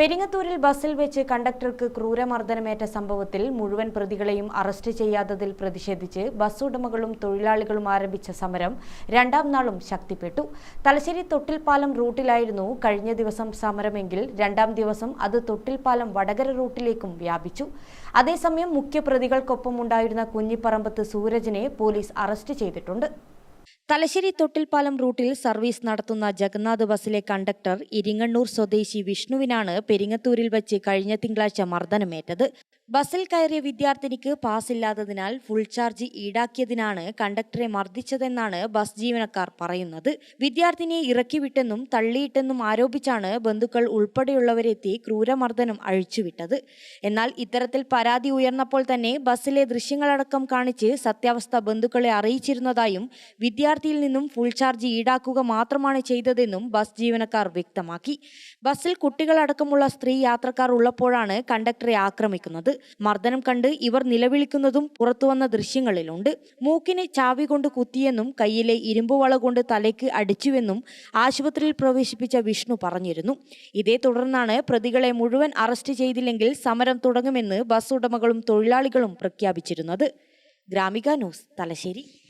പെരിങ്ങത്തൂരിൽ ബസ്സിൽ വെച്ച് കണ്ടക്ടർക്ക് ക്രൂരമർദ്ദനമേറ്റ സംഭവത്തിൽ മുഴുവൻ പ്രതികളെയും അറസ്റ്റ് ചെയ്യാത്തതിൽ പ്രതിഷേധിച്ച് ബസ് ഉടമകളും തൊഴിലാളികളും ആരംഭിച്ച സമരം രണ്ടാം നാളും ശക്തിപ്പെട്ടു. തലശ്ശേരി തൊട്ടിൽപ്പാലം റൂട്ടിലായിരുന്നു കഴിഞ്ഞ ദിവസം സമരമെങ്കിൽ രണ്ടാം ദിവസം അത് തൊട്ടിൽപ്പാലം വടകര റൂട്ടിലേക്കും വ്യാപിച്ചു. അതേസമയം മുഖ്യപ്രതികൾക്കൊപ്പം ഉണ്ടായിരുന്ന കുഞ്ഞിപ്പറമ്പത്ത് സൂരജിനെ പോലീസ് അറസ്റ്റ് ചെയ്തിട്ടുണ്ട്. തലശ്ശേരി തൊട്ടിൽപ്പാലം റൂട്ടിൽ സർവീസ് നടത്തുന്ന ജഗന്നാഥ് ബസ്സിലെ കണ്ടക്ടർ ഇരിങ്ങണ്ണൂർ സ്വദേശി വിഷ്ണുവിനാണ് പെരിങ്ങത്തൂരിൽ വെച്ച് കഴിഞ്ഞ തിങ്കളാഴ്ച മർദ്ദനമേറ്റത്. ബസ്സിൽ കയറിയ വിദ്യാർത്ഥിനിക്ക് പാസ് ഇല്ലാത്തതിനാൽ ഫുൾ ചാർജ് ഈടാക്കിയതിനാണ് കണ്ടക്ടറെ മർദ്ദിച്ചതെന്നാണ് ബസ് ജീവനക്കാർ പറയുന്നത്. വിദ്യാർത്ഥിനിയെ ഇറക്കിവിട്ടെന്നും തള്ളിയിട്ടെന്നും ആരോപിച്ചാണ് ബന്ധുക്കൾ ഉൾപ്പെടെയുള്ളവരെത്തി ക്രൂരമർദ്ദനം അഴിച്ചുവിട്ടത്. എന്നാൽ ഇത്തരത്തിൽ പരാതി ഉയർന്നപ്പോൾ തന്നെ ബസ്സിലെ ദൃശ്യങ്ങളടക്കം കാണിച്ച് സത്യാവസ്ഥ ബന്ധുക്കളെ അറിയിച്ചിരുന്നതായും വിദ്യാർത്ഥിയിൽ നിന്നും ഫുൾ ചാർജ് ഈടാക്കുക മാത്രമാണ് ചെയ്തതെന്നും ബസ് ജീവനക്കാർ വ്യക്തമാക്കി. ബസ്സിൽ കുട്ടികളടക്കമുള്ള സ്ത്രീ യാത്രക്കാർ ഉള്ളപ്പോഴാണ് കണ്ടക്ടറെ ആക്രമിക്കുന്നത്. മർദ്ദനം കണ്ട് ഇവർ നിലവിളിക്കുന്നതും പുറത്തുവന്ന ദൃശ്യങ്ങളിലുണ്ട്. മൂക്കിനെ ചാവി കൊണ്ട് കുത്തിയെന്നും കയ്യിലെ ഇരുമ്പുവള കൊണ്ട് തലയ്ക്ക് അടിച്ചുവെന്നും ആശുപത്രിയിൽ പ്രവേശിപ്പിച്ച വിഷ്ണു പറഞ്ഞിരുന്നു. ഇതേ തുടർന്നാണ് പ്രതികളെ മുഴുവൻ അറസ്റ്റ് ചെയ്തില്ലെങ്കിൽ സമരം തുടങ്ങുമെന്ന് ബസ് ഉടമകളും തൊഴിലാളികളും പ്രഖ്യാപിച്ചിരുന്നത്. Gramika news Thalassery.